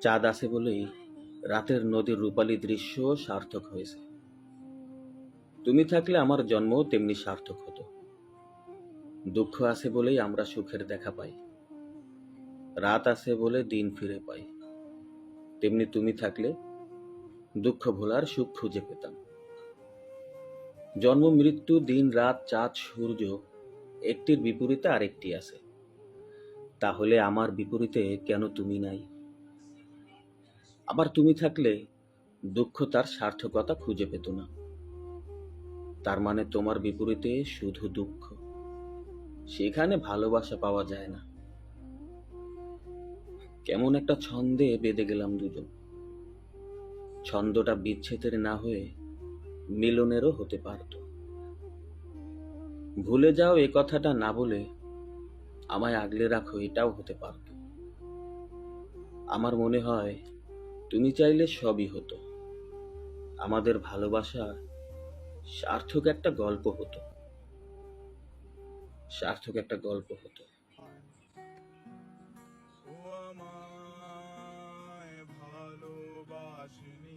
চাঁদ আছে বলেই রাতের নদীর রূপালী দৃশ্য সার্থক হয়েছে। তুমি থাকলে আমার জন্ম তেমনি সার্থক হতো। দুঃখ আছে বলেই আমরা সুখের দেখা পাই। রাত আছে বলে দিন ফিরে পাই। তেমনি তুমি থাকলে দুঃখ ভোলার সুখ খুঁজে পেতাম। জন্ম, মৃত্যু, দিন, রাত, চাঁদ, সূর্য একটির বিপরীতে আরেকটি আছে। তাহলে আমার বিপরীতে কেন তুমি নাই? আবার তুমি থাকলে দুঃখ তার সার্থকতা খুঁজে পেত না। তার মানে তোমার বিপরীতে শুধু দুঃখ। সেখানে ভালোবাসা পাওয়া যায় না। কেমন একটা ছন্দে বেঁধে গেলাম দুজন। ছন্দটা বিচ্ছেদের না হয়ে মিলনেরও হতে পারত। ভুলে যাও এ কথাটা না বলে আমায় আগলে রাখো, এটাও হতে পারত। আমার মনে হয় তুমি চাইলে সবই হতো। আমাদের ভালোবাসা সার্থক একটা গল্প হতো। সার্থক একটা গল্প হতো। ভালোবাসিনি।